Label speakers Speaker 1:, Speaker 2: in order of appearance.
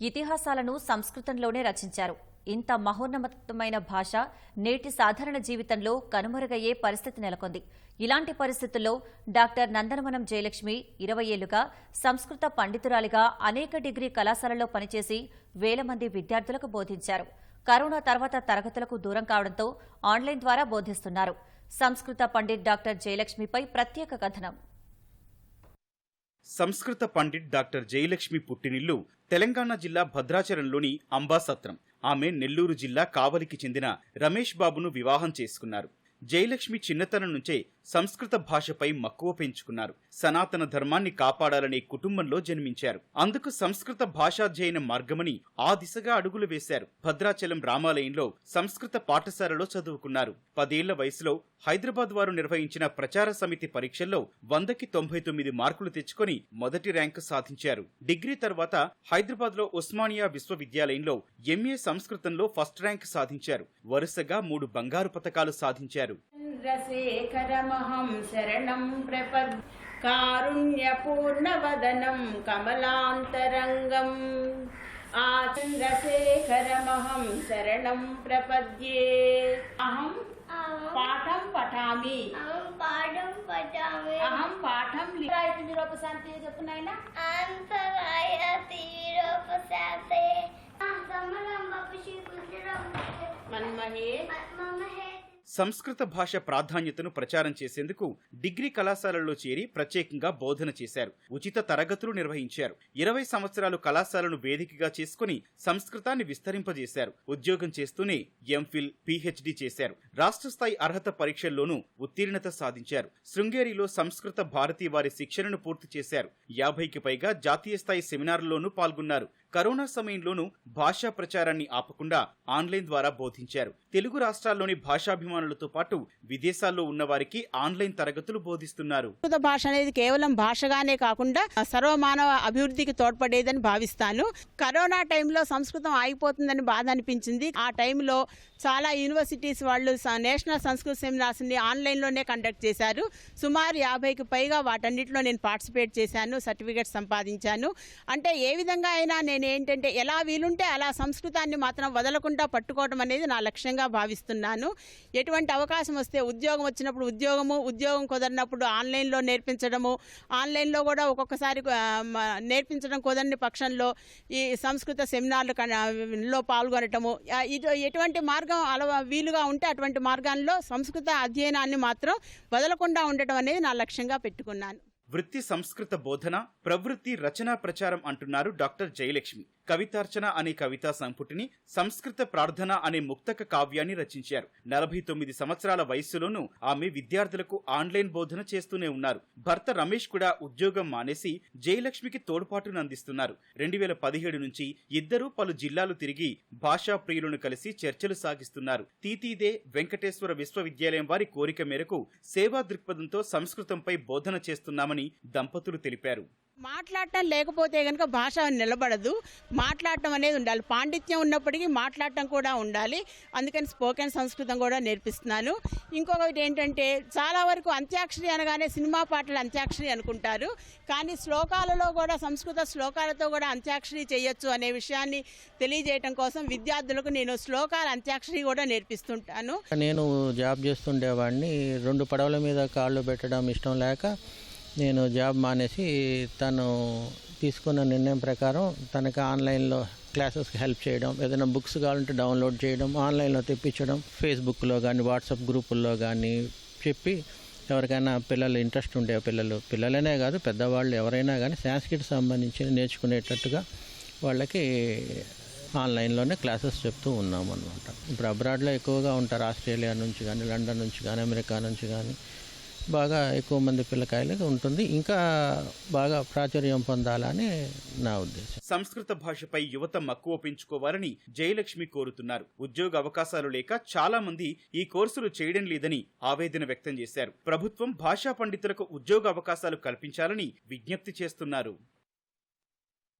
Speaker 1: ఇతిహాసాలను సంస్కృతంలోనే రచించారు. ఇంత మహోన్నతమైన భాష నేటి సాధారణ జీవితంలో కనుమరుగయ్యే పరిస్థితి నెలకొంది. ఇలాంటి పరిస్థితుల్లో డాక్టర్ నందనవనం జయలక్ష్మి ఇరవై ఏళ్ళుగా సంస్కృత పండితురాలిగా అనేక డిగ్రీ కళాశాలలో పనిచేసి వేల మంది విద్యార్థులకు బోధించారు. కరోనా తర్వాత తరగతులకు దూరం కావడంతో ఆన్లైన్ ద్వారా బోధిస్తున్నారు. సంస్కృత పండిత్ డాక్టర్ జయలక్ష్మిపై ప్రత్యేక కథనం.
Speaker 2: సంస్కృత పండిట్ డాక్టర్ జయలక్ష్మి పుట్టినిల్లు తెలంగాణ జిల్లా భద్రాచలంలోని అంబాసత్రం ఆమె నెల్లూరు జిల్లా కావలికి చెందిన రమేష్ బాబును వివాహం చేసుకున్నారు. జయలక్ష్మి చిన్నతనం నుంచే సంస్కృత భాషపై మక్కువ పెంచుకున్నారు. సనాతన ధర్మాన్ని కాపాడాలనే కుటుంబంలో జన్మించారు. అందుకు సంస్కృత భాషాధ్యయన మార్గమని ఆ దిశగా అడుగులు వేశారు. భద్రాచలం రామాలయంలో సంస్కృత పాఠశాలలో చదువుకున్నారు. పదేళ్ళ వయసులో హైదరాబాద్ వారు నిర్వహించిన ప్రచార సమితి పరీక్షల్లో వందకి తొంభై తొమ్మిది మార్కులు తెచ్చుకొని మొదటి ర్యాంకు సాధించారు. డిగ్రీ తర్వాత హైదరాబాద్లో ఉస్మానియా విశ్వవిద్యాలయంలో ఎంఏ సంస్కృతంలో ఫస్ట్ ర్యాంక్ సాధించారు. వరుసగా మూడు బంగారు పతకాలు సాధించారు.
Speaker 3: చంద్రశేఖరమహం శరణం ప్రపద్ కారుణ్యపూర్ణవదనం కమలాంతరంగం. ఆ చంద్రశేఖరమహం శరణం ప్రపద్యే. అహం పాఠం పఠామి.
Speaker 4: అహం పాఠం పఠామి.
Speaker 3: అహం పాఠం లిఖాయితీ నిరూపశాంతి
Speaker 2: సంస్కృత భాష ప్రాధాన్యతను ప్రచారం చేసేందుకు డిగ్రీ కళాశాలల్లో చేరి ప్రత్యేకంగా బోధన చేశారు. ఉచిత తరగతులు నిర్వహించారు. ఇరవై సంవత్సరాలు కళాశాలను వేదికగా చేసుకుని సంస్కృతాన్ని విస్తరింపజేశారు. ఉద్యోగం చేస్తూనే ఎంఫిల్ పిహెచ్డి చేశారు. రాష్ట్ర స్థాయి అర్హత పరీక్షల్లోనూ ఉత్తీర్ణత సాధించారు. శృంగేరిలో సంస్కృత భారతి వారి శిక్షణను పూర్తి చేశారు. యాభైకి పైగా జాతీయ స్థాయి సెమినార్లలోనూ పాల్గొన్నారు. కరోనా సమయంలోనూ భాషా ప్రచారాన్ని ఆపకుండా ఆన్లైన్ ద్వారా బోధించారు. తెలుగు రాష్ట్రాల్లోని భాషాభిమానులతో పాటు విదేశాల్లో ఉన్న వారికి ఆన్లైన్ తరగతులు బోధిస్తున్నారు.
Speaker 5: సంస్కృత భాష అనేది కేవలం భాషగానే కాకుండా సర్వమానవ అభివృద్ధికి తోడ్పడేదని భావిస్తాను. కరోనా టైంలో సంస్కృతం ఆగిపోతుందని బాధ అనిపించింది. ఆ టైంలో చాలా యూనివర్సిటీస్ వాళ్ళు నేషనల్ సంస్కృత సెమినార్స్ని ఆన్లైన్లోనే కండక్ట్ చేశారు. సుమారు యాభైకి పైగా వాటన్నిటిలో నేను పార్టిసిపేట్ చేశాను సర్టిఫికేట్ సంపాదించాను. అంటే ఏ విధంగా అయినా నేను ఏంటంటే ఎలా వీలుంటే అలా సంస్కృతాన్ని మాత్రం వదలకుండా పట్టుకోవడం అనేది నా లక్ష్యంగా భావిస్తున్నాను. ఎటువంటి అవకాశం వస్తే ఉద్యోగం వచ్చినప్పుడు ఉద్యోగము ఉద్యోగం కుదరినప్పుడు ఆన్లైన్లో నేర్పించడము ఆన్లైన్లో కూడా ఒక్కొక్కసారి నేర్పించడం కుదరని పక్షంలో ఈ సంస్కృత సెమినార్లు పాల్గొనటము ఎటువంటి మార్గం అలవా వీలుగా ఉంటే అటువంటి మార్గాల్లో సంస్కృత అధ్యయనాన్ని మాత్రం వదలకుండా ఉండటం అనేది నా లక్ష్యంగా పెట్టుకున్నాను.
Speaker 2: వృత్తి సంస్కృత బోధన ప్రవృత్తి రచనా ప్రచారం అంటున్నారు డాక్టర్ జయలక్ష్మి. కవితార్చన అనే కవితా సంపుటిని సంస్కృత ప్రార్థన అనే ముక్తక కావ్యాన్ని రచించారు. నలభై తొమ్మిది సంవత్సరాల వయస్సులోనూ ఆమె విద్యార్థులకు ఆన్లైన్ బోధన చేస్తూనే ఉన్నారు. భర్త రమేష్ కూడా ఉద్యోగం మానేసి జయలక్ష్మికి తోడ్పాటును అందిస్తున్నారు. రెండు వేల పదిహేడు నుంచి ఇద్దరూ పలు జిల్లాలు తిరిగి భాషా ప్రియులను కలిసి చర్చలు సాగిస్తున్నారు. తీతీదే వెంకటేశ్వర విశ్వవిద్యాలయం వారి కోరిక మేరకు సేవా దృక్పథంతో సంస్కృతంపై బోధన చేస్తున్నామని దంపతులు తెలిపారు.
Speaker 5: మాట్లాడటం లేకపోతే కనుక భాష నిలబడదు. మాట్లాడటం అనేది ఉండాలి. పాండిత్యం ఉన్నప్పటికీ మాట్లాడటం కూడా ఉండాలి. అందుకని స్పోకెన్ సంస్కృతం కూడా నేర్పిస్తున్నాను. ఇంకొకటి ఏంటంటే చాలా వరకు అంత్యాక్షరి అనగానే సినిమా పాటలు అంత్యాక్షరి అనుకుంటారు. కానీ శ్లోకాలలో కూడా సంస్కృత శ్లోకాలతో కూడా అంత్యాక్షరి చేయొచ్చు అనే విషయాన్ని తెలియజేయటం కోసం విద్యార్థులకు నేను శ్లోకాల అంత్యాక్షరి కూడా నేర్పిస్తుంటాను.
Speaker 6: నేను జాబ్ చేస్తుండేవాడిని. రెండు పడవల మీద కాళ్ళు పెట్టడం ఇష్టం లేక నేను జాబ్ మానేసి తను తీసుకున్న నిర్ణయం ప్రకారం తనకి ఆన్లైన్లో క్లాసెస్కి హెల్ప్ చేయడం ఏదైనా బుక్స్ కావాలంటే డౌన్లోడ్ చేయడం ఆన్లైన్లో తెప్పించడం ఫేస్బుక్లో కానీ వాట్సాప్ గ్రూపుల్లో కానీ చెప్పి ఎవరికైనా పిల్లలు ఇంట్రెస్ట్ ఉండే పిల్లలు పిల్లలనే కాదు పెద్దవాళ్ళు ఎవరైనా కానీ సాంస్క్రిట్ సంబంధించి నేర్చుకునేటట్టుగా వాళ్ళకి ఆన్లైన్లోనే క్లాసెస్ చెప్తూ ఉన్నాం అనమాట ఇప్పుడు అబ్రాడ్లో ఎక్కువగా ఉంటారు ఆస్ట్రేలియా నుంచి కానీ లండన్ నుంచి కానీ అమెరికా నుంచి కానీ బాగా ఎక్కువ మంది పిల్లకాయలకి ఉంటుంది. ఇంకా బాగా ప్రాచుర్యం పొందాలని నా ఉద్దేశం.
Speaker 2: సంస్కృత భాషపై యువత మక్కువ పెంచుకోవాలని జయలక్ష్మి కోరుతున్నారు. ఉద్యోగ అవకాశాలు లేక చాలా మంది ఈ కోర్సులు చేయడం లేదని ఆవేదన వ్యక్తం చేశారు. ప్రభుత్వం భాషా పండితులకు ఉద్యోగ అవకాశాలు కల్పించాలని విజ్ఞప్తి చేస్తున్నారు.